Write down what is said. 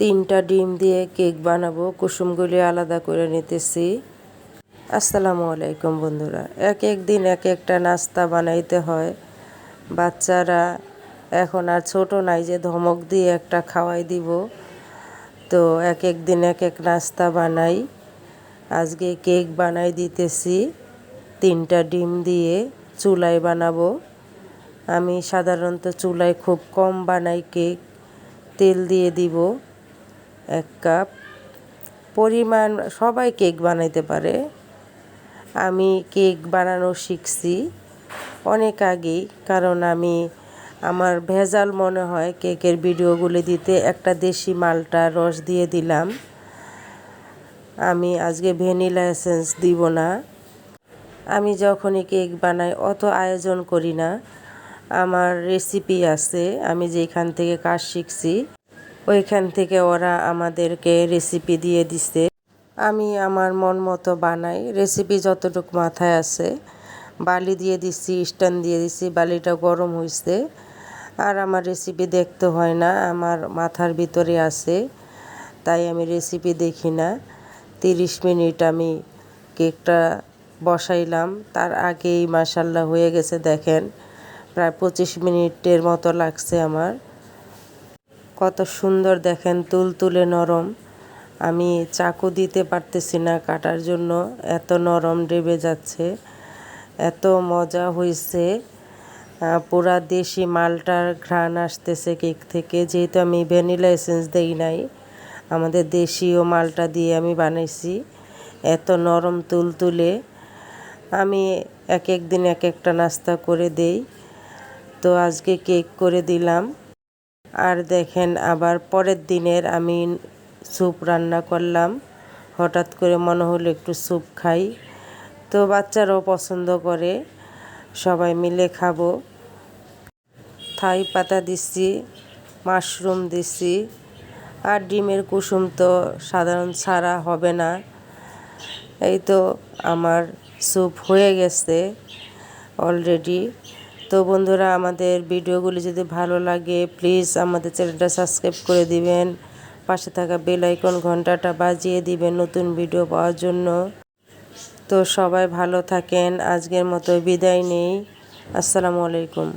তিনটা ডিম দিয়ে কেক বানাবো কুসুমগুলি আলাদা করে নিতেছি। আসসালামু আলাইকুম বন্ধুরা, এক এক দিন এক একটা নাস্তা বানাইতে হয়। বাচ্চারা এখন আর ছোট নাই যে ধমক দিয়ে একটা খাওয়াই দিব। তো এক এক দিন এক এক নাস্তা বানাই। আজকে কেক বানাই দিতেছি, তিনটা ডিম দিয়ে চুলায় বানাবো। আমি সাধারণত চুলায় খুব কম বানাই কেক, তেল দিয়ে দিব। এক কাপ পরিমাণ, সবাই কেক বানাইতে পারে। আমি কেক বানানো শিখছি অনেক আগেই, কারণ আমি, আমার ভেজাল মনে হয় কেকের ভিডিওগুলি দিতে একটা দেশি মালটা রস দিয়ে দিলাম। আমি আজকে ভ্যানিলা এসেন্স দিব না। আমি যখনই কেক বানাই, অত আয়োজন করি না। আমার রেসিপি আছে, আমি যেখান থেকে কাজ শিখছি। ওইখান থেকে ওরা আমাদেরকে রেসিপি দিয়ে দিছে। আমি আমার মন মতো বানাই। রেসিপি যতটুকু মাথায় আছে, বালি দিয়ে দিছি স্ট্যান্ড দিয়ে দিছি, বালিটা গরম হয়েছে আর আমার রেসিপি দেখতে হয় না, আমার মাথার ভিতরে আছে, তাই আমি রেসিপি দেখি না। তিরিশ মিনিট আমি কেকটা বসাইলাম। তার আগেই মাসাল্লাহ হয়ে গেছে, দেখেন। প্রায় পঁচিশ মিনিটের মতো লাগছে আমার। কত সুন্দর দেখেন তুল তুলে নরম। আমি চাকু দিতে পারতেছি না, কাটার জন্য এত নরম ডেবে যাচ্ছে, এত মজা হয়েছে পুরা দেশি মালটার ঘ্রাণ আসতেছে কেক থেকে, যেহেতু আমি ভ্যানিলা এসেন্স দেই নাই, আমাদের দেশীয় মালটা দিয়ে আমি বানাইছি, এত নরম তুল তুলে আমি এক এক দিন এক একটা নাস্তা করে দেই। তো আজকে কেক করে দিলাম। আর দেখেন আবার পরের দিনের আমি স্যুপ রান্না করলাম। হঠাৎ করে মনে হলো একটু স্যুপ খাই। তো বাচ্চারাও পছন্দ করে। সবাই মিলে খাব। থাই পাতা দিচ্ছি মাশরুম দিচ্ছি আর ডিমের কুসুম তো সাধারণ ছাড়া হবে না। এই তো আমার স্যুপ হয়ে গেছে অলরেডি। তো বন্ধুরা, আমাদের ভিডিওগুলি যদি ভালো লাগে প্লিজ আমাদের চ্যানেলটা সাবস্ক্রাইব করে দিবেন। পাশে থাকা বেল আইকন ঘন্টাটা বাজিয়ে দিবেন নতুন ভিডিও পাওয়ার জন্য। তো সবাই ভালো থাকেন। আজকের মতো বিদায় নেই। আসসালামু আলাইকুম।